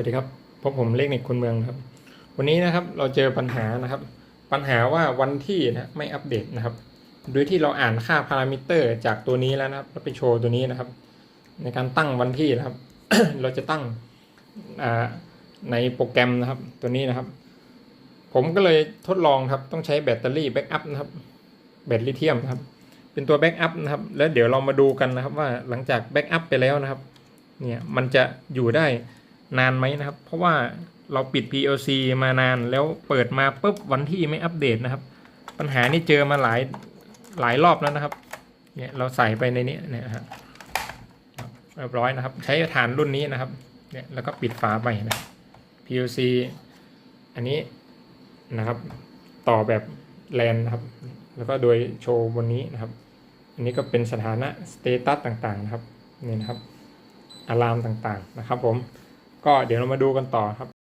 วัสดีครับพบผมเลขในคนเมืองครับ วันนี้นะครับเราเจอปัญหานะครับ ปัญหาว่าวันที่นะไม่อัปเดตนะครับ โดยที่เราอ่านค่าพารามิเตอร์จากตัวนี้แล้วนะครับแล้วไปโชว์ตัวนี้นะครับ ในการตั้งวันที่นะครับ เราจะตั้งในโปรแกรมนะครับตัวนี้นะครับ ผมก็เลยทดลองครับต้องใช้แบตเตอรี่แบ็กอัพนะครับแบตลิเธียมครับ เป็นตัวแบ็กอัพนะครับ แล้วเดี๋ยวเรามาดูกันนะครับว่าหลังจากแบ็กอัพไปแล้วนะครับ เนี่ยมันจะอยู่ได้ นานไหมนะครับ เพราะว่าเราปิด PLC มานานแล้วเปิดมาปุ๊บวันที่ไม่อัปเดตนะครับ ปัญหานี้เจอมาหลายหลายรอบแล้วนะครับเนี่ยเราใส่ไปในนี้เนี่ยฮะเรียบร้อยนะครับ ใช้ฐานรุ่นนี้นะครับเนี่ยแล้วก็ปิดฝาไปนะ PLC อันนี้นะครับ ต่อแบบแลนนะครับ แล้วก็โดยโชว์บนนี้นะครับ อันนี้ก็เป็นสถานะสเตตัสต่างๆนะครับนี่นะครับอะลามต่างๆนะครับผม ก็เดี๋ยวเรามาดูกันต่อครับ